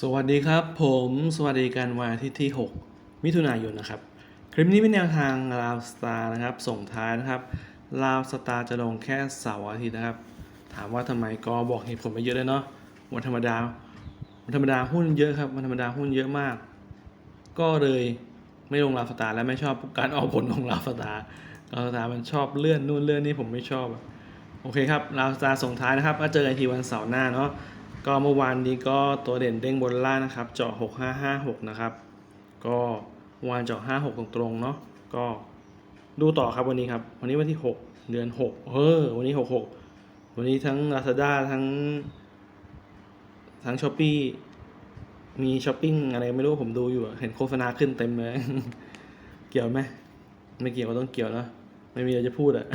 สวัสดีครับ ผมสวัสดีกันวันอาทิตย์ที่ 6 มิถุนายนนะครับ คลิปนี้เป็นแนวทางลาวสตาร์นะครับ ส่งท้ายนะครับลาวสตาร์จะลงแค่เสาร์อาทิตย์นะครับ ถามว่าทำไมก็บอกเหตุผลไปเยอะเลยเนาะวันธรรมดาวันธรรมดาหุ้นเยอะครับวันธรรมดาหุ้นเยอะมาก ก็เลยไม่ลงลาวสตาร์และไม่ชอบการออกผลของลาวสตาร์ลาวสตาร์มันชอบเลื่อนนู่นเลื่อนนี่ผมไม่ชอบ โอเคครับลาวสตาร์ส่งท้ายนะครับก็เจอกันอีกทีวันเสาร์หน้าเนาะ ก็เมื่อวานนี้ก็ตัวเด่นเด้งบนล่างนะครับเจาะ6556 นะครับ ก็วานเจาะ56 ตรงๆเนาะก็ดูต่อครับวันนี้ครับ วันนี้วันที่ 6 เดือน 6เออวันนี้ 66 วันนี้ทั้ง Lazada ทั้ง ทั้ง s h อ p e e มีช้อปปิ้งอะไรไม่รู้ผมดูอยู่เห็นโฆษณาขึ้นเต็มเลย เกี่ยวไหมไม่เกี่ยวก็ต้องเกี่ยวเนอะไม่มีอะไรจะพูดอะ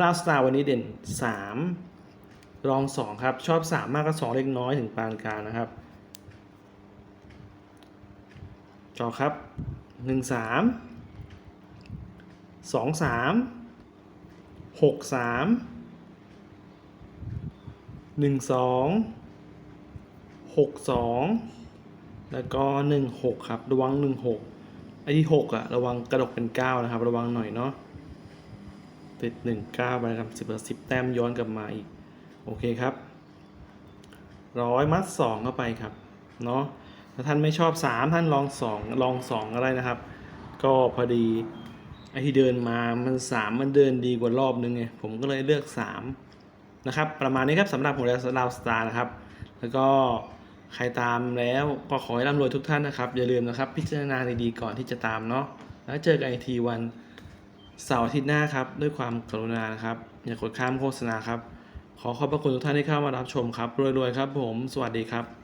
ราสตาร์วันนี้เด่น 3 รองสองครับ ชอบสามมากก็สองเล็กน้อยถึงปานกลางนะครับ จอครับหนึ่งสามสองสามหกสามหนึ่งสองหกสองแล้วก็หนึ่งหกครับระวังหนึ่งหกไอ้ที่หกอะระวังกระดกเป็นเก้านะครับ ระวังหน่อยเนาะติดหนึ่งเก้าไปนะครับสิบสิบแต้มย้อนกลับมาอีก โอเคครับร้อยมัดสองเข้าไปครับเนาะถ้าท่านไม่ชอบสามท่านลองสองลองสองอะไรนะครับ ก็พอดีไอที่เดินมามันสามมันเดินดีกว่ารอบนึงไงผมก็เลยเลือกสามนะครับ ประมาณนี้ครับสำหรับหัวเรือดาวสตาร์นะครับ แล้วก็ใครตามแล้วก็ขอให้ร่ำรวยทุกท่านนะครับ อย่าลืมนะครับ พิจารณาดีๆก่อนที่จะตามเนาะแล้วเจอกันอีกทีวันเสาร์อาทิตย์หน้าครับ ด้วยความกรุณานะครับ อย่ากดข้ามโฆษณาครับ ขอขอบพระคุณทุกท่านที่เข้ามารับชมครับรวยๆครับผม สวัสดีครับ